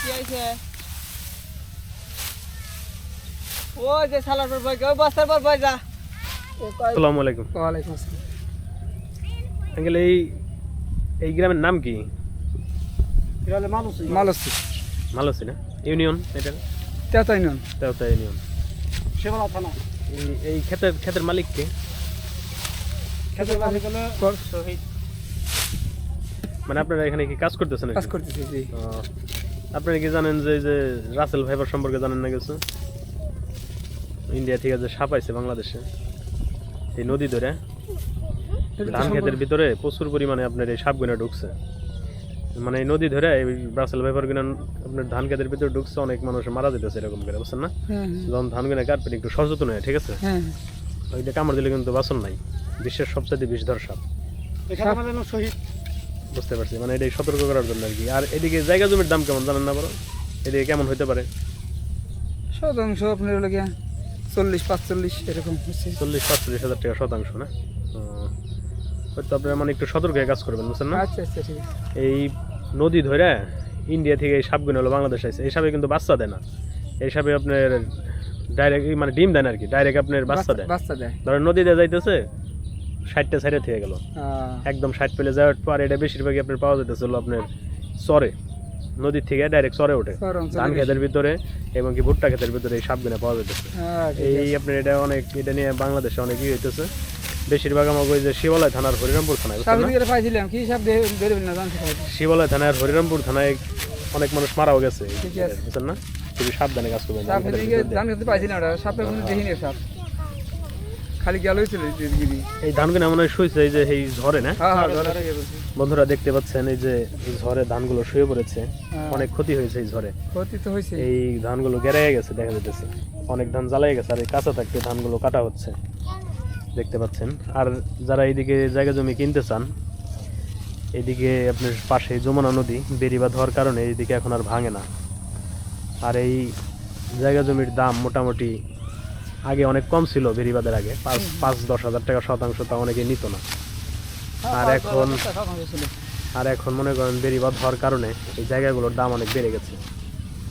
কি আছে ও যে সালার পর ভাই ওই বস্তার পর ভাই যা। আসসালামু আলাইকুম। ওয়ালাইকুম আসসালাম। আঙ্কেল এই এই গ্রামের নাম কি? মালসি। মালসি। না? ইউনিয়ন এটা? তেতাই নন তেওতা ইউনিয়ন সেবলা থানা। এই- ক্ষেতের ক্ষেতের মালিক কে মালিক হলো শহীদ। মানে আপনারা এখানে কি কাজ করতেছেন কাজ করতেছি জি। আপনারা কি জানেন যে যে রাসেল ভাইবার সম্পর্কে জানেন না কিছু? ইন্ডিয়া থেকে যে সাপ আইছে বাংলাদেশে এই নদী ধরে ধান ক্ষেতের ভিতরে প্রচুর পরিমাণে আপনার এই সাপগুনা ঢুকছে। মানে এই নদী ধরে এই রাসেল ভাইবার গুনা আপনার ধান খেতের ভিতরে ঢুকছে অনেক মানুষ মারা যেতেছে এরকম করে বুঝছেন না? হ্যাঁ যখন ধান গুনা কাটবেন একটু সচেতন হয় ঠিক আছে? হ্যাঁ। ওইটা কামড় দিলে কিন্তু বাসন নাই বিশ্বের সবচেয়ে বিষধর সাপ। শহীদ বুঝতে পারছি মানে এটাই সতর্ক করার জন্য আর কি। আর এদিকে জায়গা জমির দাম কেমন জানেন না বলো এদিকে কেমন হতে পারে? শতাংশ আপনার চল্লিশ পাঁচচল্লিশ এরকম চল্লিশ পাঁচচল্লিশ হাজার টাকা শতাংশ না? আপনারা মানে একটু সতর্ক হয়ে কাজ করবেন বুঝছেন না? আচ্ছা আচ্ছা ঠিক আছে। এই নদী ধরে ইন্ডিয়া থেকে এই সাপগুলো হলো বাংলাদেশ আসছে এই সাপে কিন্তু বাচ্চা দেয় না। এই সাপে আপনার ডাইরেক্ট মানে ডিম দেয় না আর কি ডাইরেক্ট আপনার বাচ্চা দেয়। বাচ্চা দেয়। ধরেন নদীতে যাইতেছে ষাটটা সাইডে থেকে গেল। একদম ষাট পেলে যাওয়ার পর এটা বেশিরভাগই আপনার পাওয়া যেতেছে হলো আপনার চরে। নদীর থেকে ডাইরেক্ট চরে ওঠে। ধান ক্ষেতের ভিতরে এবং কি ভুট্টা ক্ষেতের ভিতরে এই সাপগুলো পাওয়া যেতেছে হ্যাঁ, এই আপনার এটা অনেক এটা নিয়ে বাংলাদেশে অনেক ই হইতেছে। বেশিরভাগ আমাকে ওই যে শিবালয় থানার হরিরামপুর থানায় পাইছিলাম কি না শিবালয় থানার হরিরামপুর থানায় অনেক মানুষ মারাও গেছে। বুঝছেন না? খুবই সাবধানে কাজ করবেন ধান পাইছিলাম সাপের কোনো দেখিনি সাপ। খালি গেলই ছিল দিদি এই ধানগুলো হয় শুয়েছে এই যে এই ঝরে না? হ্যাঁ হ্যাঁ বন্ধুরা দেখতে পাচ্ছেন এই যে এই ঝড়ে ধানগুলো শুয়ে পড়েছে হ্যাঁ। অনেক ক্ষতি হয়েছে এই ঝড়ে। ক্ষতি তো হয়েছে। এই ধানগুলো গেড়ে গেছে দেখা যেতেছে অনেক ধান জ্বালাই গেছে আর এই কাঁচা থাকতে ধানগুলো কাটা হচ্ছে। দেখতে পাচ্ছেন। আর যারা এইদিকে জায়গা জমি কিনতে চান এদিকে আপনার পাশে যমুনা নদী বেরিবাদ হওয়ার কারণে এইদিকে এখন আর ভাঙে না। আর এই জায়গা জমির দাম মোটামুটি আগে অনেক কম ছিল বেরিবাদের আগে। পাঁচ পাঁচ দশ হাজার টাকা শতাংশ তা অনেকে নিত না। আর এখন- আর এখন মনে করেন বেরিবাদ হওয়ার কারণে এই জায়গাগুলোর দাম অনেক বেড়ে গেছে।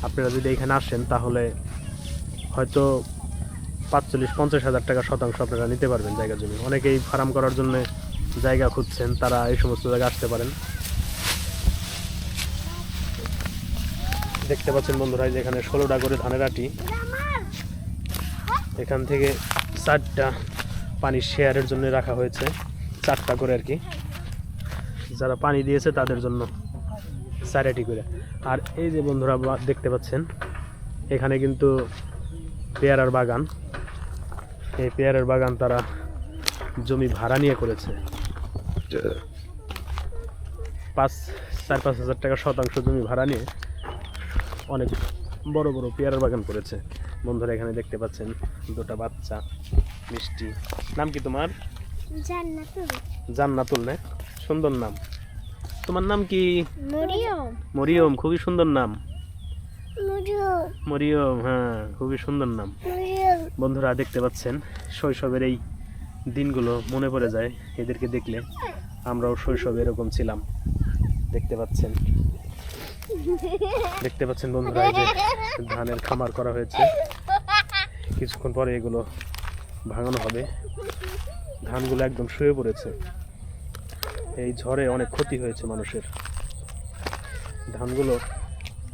আপনারা যদি এখানে আসেন তাহলে হয়তো পাঁচচল্লিশ, পঞ্চাশ হাজার টাকা শতাংশ আপনারা নিতে পারবেন জায়গা জমি। অনেকেই ফার্ম করার জন্য জায়গা খুঁজছেন, তারা এই সমস্ত জায়গা আসতে পারেন। দেখতে পাচ্ছেন বন্ধুরা, এই যে এখানে ষোলোটা করে ধানের আটি। এখান থেকে চারটা পানি শেয়ারের জন্য রাখা হয়েছে, চারটা করে আর কি। যারা পানি দিয়েছে তাদের জন্য চারাটি করে। আর এই যে বন্ধুরা দেখতে পাচ্ছেন, এখানে কিন্তু পেয়ারার বাগান। এই পেয়ারার বাগান তারা জমি ভাড়া নিয়ে করেছে। পাঁচ চার পাঁচ হাজার টাকা শতাংশ জমি ভাড়া নিয়ে অনেক বড় বড় পেয়ারার বাগান করেছে। বন্ধুরা এখানে দেখতে পাচ্ছেন দুটা বাচ্চা মিষ্টি। নাম কি তোমার? জান্নাতুল। না? সুন্দর নাম। তোমার নাম কি? মরিয়ম। মরিয়ম খুবই সুন্দর নাম। মরিয়ম। মরিয়ম হ্যাঁ খুবই সুন্দর নাম। বন্ধুরা দেখতে পাচ্ছেন, শৈশবের এই দিনগুলো মনে পড়ে যায় এদেরকে দেখলে। আমরাও শৈশবে এরকম ছিলাম, দেখতে পাচ্ছেন। দেখতে পাচ্ছেন বন্ধুরা, এই যে ধানের খামার করা হয়েছে। কিছুক্ষণ পরে এগুলো ভাঙানো হবে। ধানগুলো একদম শুয়ে পড়েছে। এই ঝড়ে অনেক ক্ষতি হয়েছে মানুষের। ধানগুলো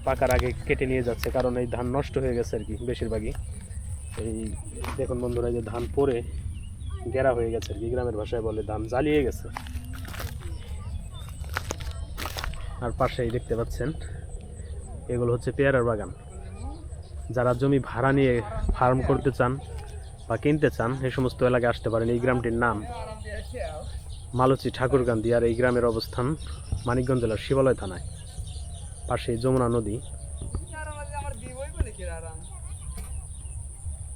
পাকার আগে কেটে নিয়ে যাচ্ছে, কারণ এই ধান নষ্ট হয়ে গেছে আর কি বেশিরভাগই। এই দেখুন বন্ধুরা যে ধান পরে গেরা হয়ে গেছে আর কি, গ্রামের ভাষায় বলে ধান জ্বালিয়ে গেছে। আর পাশেই দেখতে পাচ্ছেন, এগুলো হচ্ছে পেয়ারার বাগান। যারা জমি ভাড়া নিয়ে ফার্ম করতে চান বা কিনতে চান, এই সমস্ত এলাকায় আসতে পারেন। এই গ্রামটির নাম মালচি ঠাকুরকান্দি আর এই গ্রামের অবস্থান মানিকগঞ্জ জেলার শিবালয় থানায়। পাশে যমুনা নদী।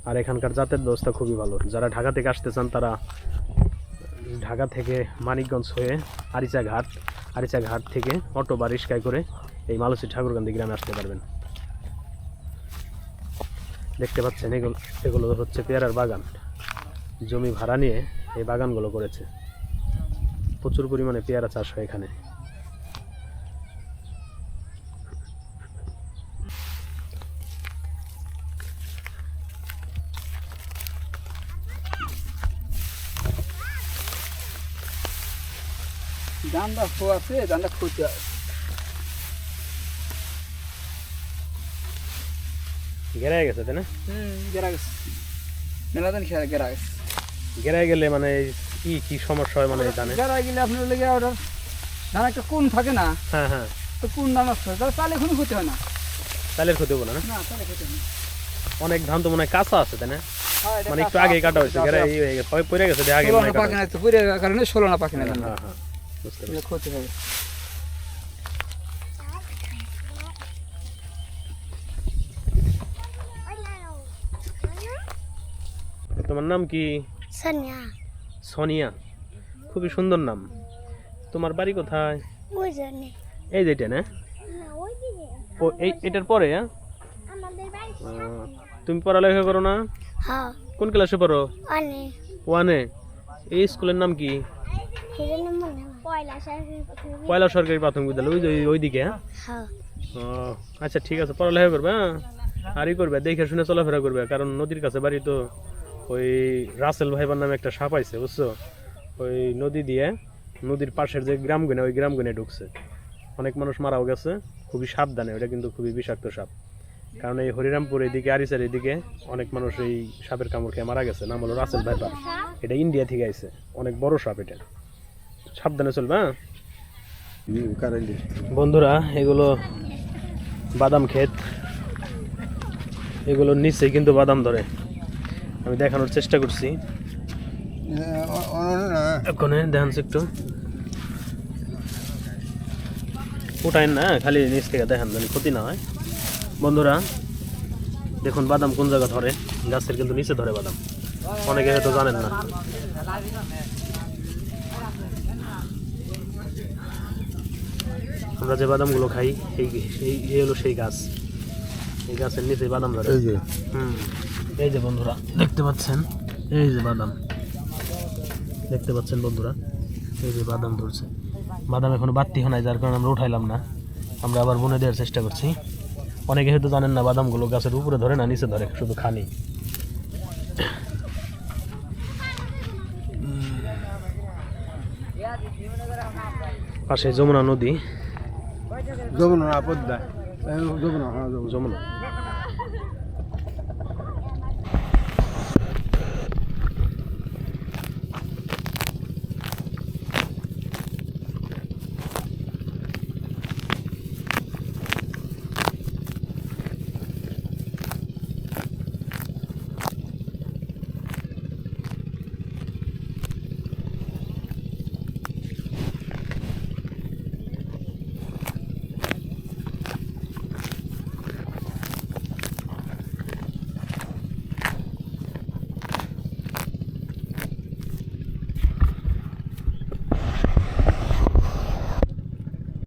আর এখানকার যাতায়াত ব্যবস্থা খুবই ভালো। যারা ঢাকা থেকে আসতে চান, তারা ঢাকা থেকে মানিকগঞ্জ হয়ে আরিচা ঘাট আরিচা ঘাট থেকে অটো বা রিক্সায় করে এই মালসি ঠাকুরকান্দি গ্রামে আসতে পারবেন। দেখতে পাচ্ছেন, এগুলো এগুলো হচ্ছে পেয়ারার বাগান। জমি ভাড়া নিয়ে এই বাগানগুলো করেছে। প্রচুর পরিমাণে পেয়ারা চাষ হয় এখানে। ধানটা খো আছে ধানটা খুঁজতে হবে গেছে তাই না? হুম গেছে। গেছে। গেলে মানে কি কি সমস্যা হয় মানে এই ধানে গেলে আপনার লেগে ওটার ধান একটা কোন থাকে না হ্যাঁ হ্যাঁ। তো কোন ধান হয়। তাহলে চালে কোনো ক্ষতি হয় না। চালের ক্ষতি হব না না? না চালে ক্ষতি হয় না। অনেক ধান তো মনে হয় কাঁচা আছে তাই না? হ্যাঁ, মানে একটু আগে আছে, কাটা হয়েছে এই হয়ে গেছে। পরে গেছে আগে হয় পাকে না তো পুরে কারণে ষোলো না পাকে না হ্যাঁ হ্যাঁ এটা ক্ষতি হবে। তোমার নাম কি? সানিয়া। সোনিয়া। খুবই সুন্দর নাম। তোমার বাড়ি কোথায়? এই যেটা না? না ও এই এটার পরে হ্যাঁ? আহ, তুমি পড়ালেখা করো না? হ্যাঁ। কোন ক্লাসে পড়ো? ওয়ানে। এই স্কুলের নাম কি? পয়লা সরকারি প্রাথমিক বিদ্যালয়। ওই ওই- ওইদিকে হ্যাঁ? হ্যাঁ। আচ্ছা ঠিক আছে পড়ালেখা করবে হ্যাঁ? আরই করবে দেখে শুনে চলাফেরা করবে কারণ নদীর কাছে বাড়ি তো ওই রাসেল ভাইবার নামে একটা সাপ আইছে বুঝছ? ওই নদী দিয়ে নদীর পাশের যে গ্রামগুনে ওই গ্রামগুনে ঢুকছে। অনেক মানুষ মারাও গেছে খুবই সাবধানে ওটা কিন্তু খুবই বিষাক্ত সাপ। কারণ এই হরিরামপুর এদিকে আরিসার এদিকে অনেক মানুষ এই সাপের কামড় খেয়ে মারা গেছে নাম হলো রাসেল ভাইপার। এটা ইন্ডিয়া থেকে আইছে অনেক বড় সাপ এটা। সাবধানে চলবে হ্যাঁ? বন্ধুরা এগুলো বাদাম ক্ষেত। এগুলোর নিচে কিন্তু বাদাম ধরে। আমি দেখানোর চেষ্টা করছি। ওখানে দেখান একটু। ওটাই না খালি নিচ থেকে দেখান যেন ক্ষতি না হয়। বন্ধুরা দেখুন বাদাম কোন জায়গা ধরে। গাছের কিন্তু নিচে ধরে বাদাম। অনেকে হয়তো জানেন না। আমরা যে বাদামগুলো খাই এই এই এই হলো সেই গাছ। এই গাছের নিচে বাদাম ধরে। হুম। এই যে বন্ধুরা দেখতে পাচ্ছেন? এই যে বাদাম। দেখতে পাচ্ছেন বন্ধুরা? এই যে বাদাম ধরছে। বাদাম এখনও বাড়তি হয় নাই যার কারণে আমরা উঠাইলাম না। আমরা আবার বনে দেওয়ার চেষ্টা করছি। অনেকে হয়তো জানেন না বাদামগুলো গাছের উপরে ধরে না নিচে ধরে শুধু খানি পাশে যমুনা নদী। যমুনা আপদ্দা যমুনা হ্যাঁ যমুনা